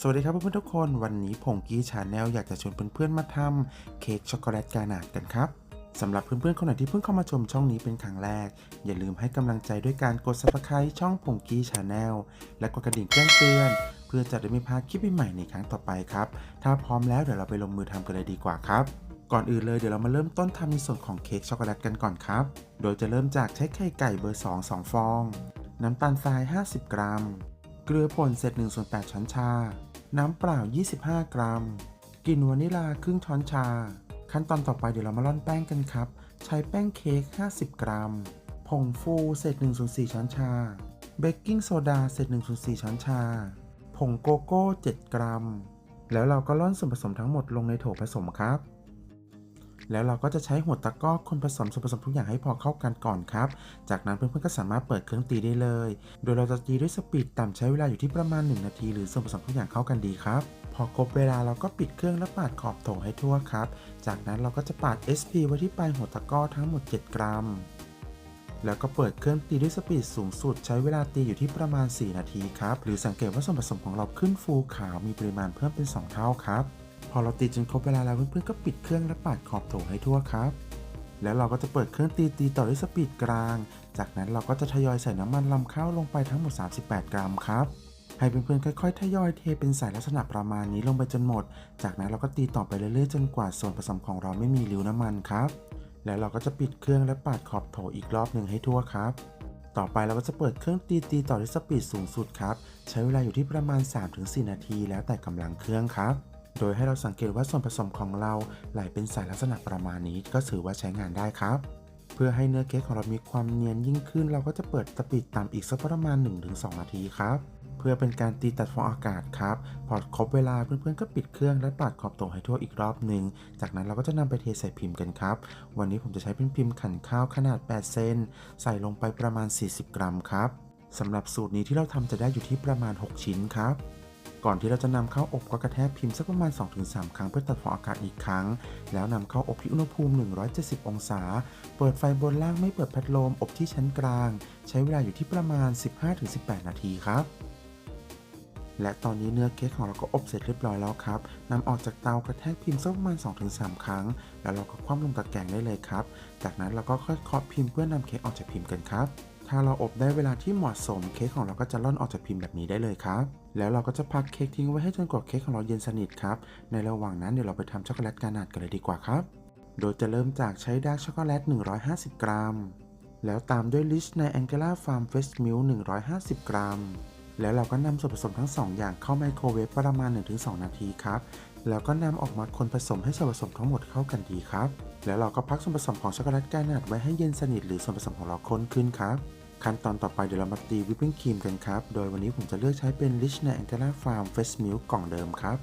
สวัสดีครับเพื่อนๆทุกคน วันนี้ผงกี้ชาแนลอยากจะชวนเพื่อนๆมาทำเค้กช็อกโกแลตกานาดกันครับสำหรับเพื่อนๆคนไหนที่เพิ่งเข้ามาชมช่องนี้เป็นครั้งแรก อย่าลืมให้กำลังใจด้วยการกด subscribe ช่องผงกี้ชาแนลและกดกระดิ่งแจ้งเตือน เพื่อจะได้ไม่พลาดคลิปใหม่ในครั้งต่อไปครับ ถ้าพร้อมแล้วเดี๋ยวเราไปลงมือทำกันเลยดีกว่าครับก่อนอื่นเลยเดี๋ยวเรามาเริ่มต้นทำในส่วนของเค้กช็อกโกแลตกันก่อนครับ โดยจะเริ่มจากใช้ไข่ไก่เบอร์ 2 2 ฟอง น้ำตาลทราย 50 กรัม เกลือป่นเศษ1ส่วน8ช้อนชา น้ำเปล่า 25 กรัมกลิ่นวานิลาครึ่งช้อนชา ขั้นตอนต่อไปเดี๋ยวเรามาร่อนแป้งกันครับ ใช้แป้งเค้ก 50 กรัม ผงฟูเศษ1ส่วน4ช้อนชา เบกกิ้งโซดาเศษ1ส่วน4ช้อนชา ผงโกโก้ 7 กรัม แล้วเราก็ร่อนส่วนผสมทั้งหมดลงในโถผสมครับ แล้วเราก็จะใช้หัวตะก้อคนผสมส่วนผสมทุกอย่างให้พอเข้ากันก่อนครับ จากนั้นเพื่อนๆก็สามารถเปิดเครื่องตีได้เลย โดยเราจะตีด้วยสปีดต่ำใช้เวลาอยู่ที่ประมาณ 1 นาที หรือส่วนผสมทุกอย่างเข้ากันดีครับพอครบเวลาเราก็ปิดเครื่องและปาดขอบโถให้ทั่วครับ จากนั้นเราก็จะปาด SP ไว้ที่ปลายหัวตะก้อทั้งหมด 7 กรัม แล้วก็เปิดเครื่องตีด้วยสปีดสูงสุด ใช้เวลาตีอยู่ที่ประมาณ 4 นาทีครับ หรือสังเกตว่าส่วนผสมของเราขึ้นฟูขาวมีปริมาณเพิ่มเป็น 2 เท่าครับ พอเราตีจนครบเวลาแล้วเพื่อนๆก็ปิดเครื่องและปาดขอบโถให้ทั่วครับ แล้วเราก็จะเปิดเครื่องตีตีต่อด้วยสปีดกลาง จากนั้นเราก็จะทยอยใส่น้ำมันลำข้าวลงไปทั้งหมด 38 กรัมครับให้เพื่อนๆค่อยๆทยอยเทเป็นสายลักษณะประมาณนี้ลงไปจนหมด จากนั้นเราก็ตีต่อไปเรื่อยๆจนกว่าส่วนผสมของเราไม่มีริ้วน้ำมันครับ แล้วเราก็จะปิดเครื่องและปาดขอบโถอีกรอบหนึ่งให้ทั่วครับ ต่อไปเราก็จะเปิดเครื่องตีตีต่อด้วยสปีดสูงสุดครับ ใช้เวลาอยู่ที่ประมาณ 3-4 นาที แล้วแต่กำลังเครื่องครับ โดยให้เราสังเกตว่าส่วนผสมของเราไหลเป็นสายลักษณะประมาณนี้ ก็ถือว่าใช้งานได้ครับ เพื่อให้เนื้อเค้กของเรามีความเนียนยิ่งขึ้น เราก็จะเปิดสปีดต่ำอีกสักประมาณ 1-2 นาทีครับ เพื่อเป็นการตีตัดฟองอากาศครับ พอครบเวลาเพื่อนๆก็ปิดเครื่องและปาดขอบโถให้ทั่วอีกรอบหนึ่ง จากนั้นเราก็จะนำไปเทใส่พิมพ์กันครับ วันนี้ผมจะใช้เป็นพิมพ์ขันข้าวขนาด 8 เซนใส่ลงไปประมาณ 40 กรัมครับสำหรับสูตรนี้ที่เราทำจะได้อยู่ที่ประมาณ 6 ชิ้นครับ ก่อนที่เราจะนำเข้าอบก็กระแทกพิมพ์สักประมาณ 2-3 ครั้งเพื่อตัดฟองอากาศอีกครั้ง แล้วนำเข้าอบที่อุณหภูมิ 170 องศา เปิดไฟบนล่างไม่เปิดพัดลมอบที่ชั้นกลาง ใช้เวลาอยู่ที่ประมาณ 15-18 นาทีครับและตอนนี้เนื้อเค้กของเราก็อบเสร็จเรียบร้อยแล้วครับนำออกจากเตากระแทกพิมพ์สักประมาณ 2-3 ครั้ง แล้วเราก็คว่ำลงตะแกรงได้เลยครับ จากนั้นเราก็ค่อยเคาะพิมพ์เพื่อนำเค้กออกจากพิมพ์กันครับ ถ้าเราอบได้เวลาที่เหมาะสมเค้กของเราก็จะล่อนออกจากพิมพ์แบบนี้ได้เลยครับ แล้วเราก็จะพักเค้กทิ้งไว้ให้จนกว่าเค้กของเราเย็นสนิทครับ ในระหว่างนั้นเดี๋ยวเราไปทำช็อกโกแลตกานาดกันเลยดีกว่าครับ โดยจะเริ่มจากใช้ดาร์กช็อกโกแลต 150 กรัม แล้วตามด้วยลิชในแองเกล่าฟาร์มเฟสมิล150 กรัม แล้วเราก็นำส่วนผสมทั้ง 2 อย่างเข้าไมโครเวฟประมาณ 1-2 นาทีครับ แล้วก็นำออกมาคนผสมให้ส่วนผสมทั้งหมดเข้ากันดีครับ แล้วเราก็พักส่วนผสมของช็อกโกแลตกานาดไว้ให้เย็นสนิทหรือส่วนผสมของเราข้นขึ้นครับ ขั้นตอนต่อไปเดี๋ยวเรามาตีวิปปิ้งครีมกันครับ โดยวันนี้ผมจะเลือกใช้เป็น Rich n a a n g e l a Farm Fresh Milk กล่องเดิมครับ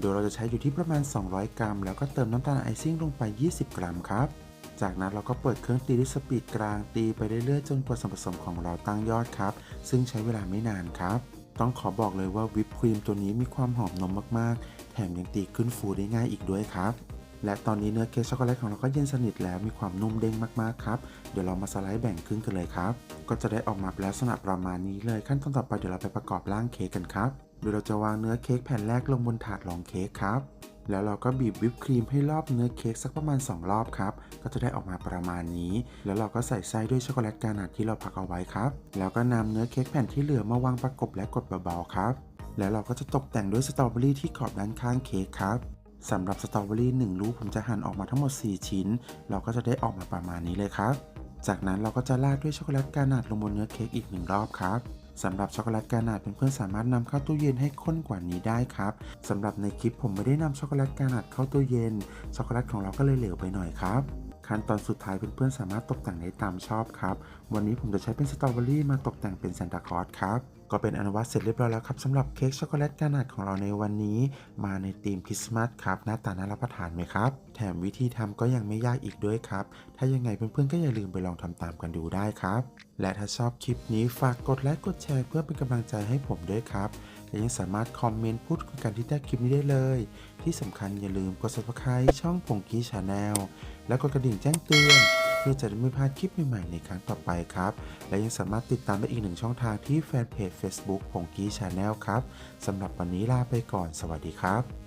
โดยเราจะใช้อยู่ที่ประมาณ 200 กรัม แล้วก็เติมน้ำตาลไอซิ่งลงไป 20 กรัมครับ จากนั้นเราก็เปิดเครื่องตีด้วยสปีดกลางตีไปเรื่อยๆจนกว่าส่วนผสมของเราตั้งยอดครับ ซึ่งใช้เวลาไม่นานครับ ต้องขอบอกเลยว่าวิปครีมตัวนี้มีความหอมนมมากๆ แถมยังตีขึ้นฟูได้ง่ายอีกด้วยครับ และตอนนี้เนื้อเค้กช็อกโกแลตของเราก็เย็นสนิทแล้วมีความนุ่มเด้งมากๆครับ เดี๋ยวเรามาสไลด์แบ่งครึ่งกันเลยครับ ก็จะได้ออกมาเป็นลักษณะประมาณนี้เลย ขั้นตอนต่อไปเดี๋ยวเราไปประกอบร่างเค้กกันครับ โดยเราจะวางเนื้อเค้กแผ่นแรกลงบนถาดรองเค้กครับ แล้วเราก็บีบวิปครีมให้รอบเนื้อเค้กสักประมาณ 2 รอบครับ ก็จะได้ออกมาประมาณนี้ แล้วเราก็ใส่ไส้ด้วยช็อกโกแลตกานาดที่เราพักเอาไว้ครับ แล้วก็นำเนื้อเค้กแผ่นที่เหลือมาวางประกบและกดเบาๆครับ แล้วเราก็จะตกแต่งด้วยสตรอเบอรี่ที่ขอบด้านข้างเค้กครับสำหรับสตรอเบอรี่1ลูกผมจะหั่นออกมาทั้งหมด 4 ชิ้น เราก็จะได้ออกมาประมาณนี้เลยครับ จากนั้นเราก็จะราดด้วยช็อกโกแลตกานาดลงบนเนื้อเค้กอีกหนึ่งรอบครับ สำหรับช็อกโกแลตกานาดเพื่อนๆสามารถนำเข้าตู้เย็นให้ข้นกว่านี้ได้ครับสำหรับในคลิปผมไม่ได้นำช็อกโกแลตกานาดเข้าตู้เย็นช็อกโกแลตของเราก็เลยเหลวไปหน่อยครับขั้นตอนสุดท้ายเพื่อนๆสามารถตกแต่งได้ตามชอบครับ วันนี้ผมจะใช้เป็นสตรอเบอรี่มาตกแต่งเป็นซานตาคลอสครับก็เป็นอนุวัตเสร็จเรียบร้อยแล้วครับสำหรับเค้กช็อกโกแลตกานาดของเราในวันนี้ มาในธีมคริสต์มาสครับหน้าตาน่ารับประทานไหมครับ แถมวิธีทำก็ยังไม่ยากอีกด้วยครับ ถ้ายังไงเพื่อนๆก็อย่าลืมไปลองทำตามกันดูได้ครับ และถ้าชอบคลิปนี้ฝากกดไลค์กดแชร์เพื่อเป็นกำลังใจให้ผมด้วยครับและยังสามารถคอมเมนต์พูดคุยกันที่ใต้คลิปนี้ได้เลย ที่สำคัญอย่าลืมกด subscribe ช่องผงกี้ชาแนลและกดกระดิ่งแจ้งเตือน พื่อจะได้ไม่พลาดคลิปใหม่ๆในครั้งต่อไปครับ และยังสามารถติดตามได้อีกหนึ่งช่องทางที่แฟนเพจ Facebook พงกี้ชาแนลครับสำหรับวันนี้ลาไปก่อน สวัสดีครับ